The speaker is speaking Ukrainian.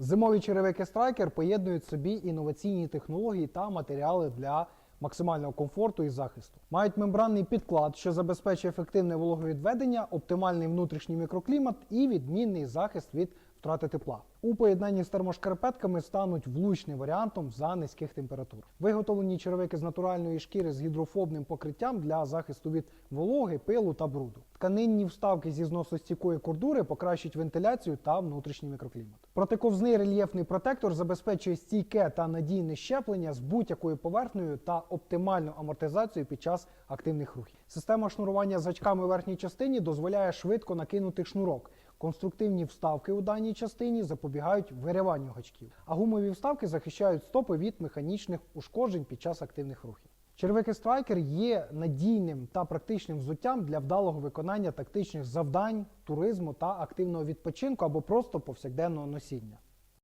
Зимові черевики Striker поєднують собі інноваційні технології та матеріали для максимального комфорту і захисту. Мають мембранний підклад, що забезпечує ефективне вологовідведення, оптимальний внутрішній мікроклімат і відмінний захист від втрати тепла. У поєднанні з термошкарпетками стануть влучним варіантом за низьких температур. Виготовлені черевики з натуральної шкіри з гідрофобним покриттям для захисту від вологи, пилу та бруду. Тканинні вставки зі зносостійкої кордури покращують вентиляцію та внутрішній мікроклімат. Протиковзний рельєфний протектор забезпечує стійке та надійне щеплення з будь-якою поверхнею та оптимальну амортизацію під час активних рухів. Система шнурування з гачками в верхній частині дозволяє швидко накинути шнурок. Конструктивні вставки у даній частині запобігають вириванню гачків, а гумові вставки захищають стопи від механічних ушкоджень під час активних рухів. Червики Страйкер є надійним та практичним взуттям для вдалого виконання тактичних завдань, туризму та активного відпочинку або просто повсякденного носіння.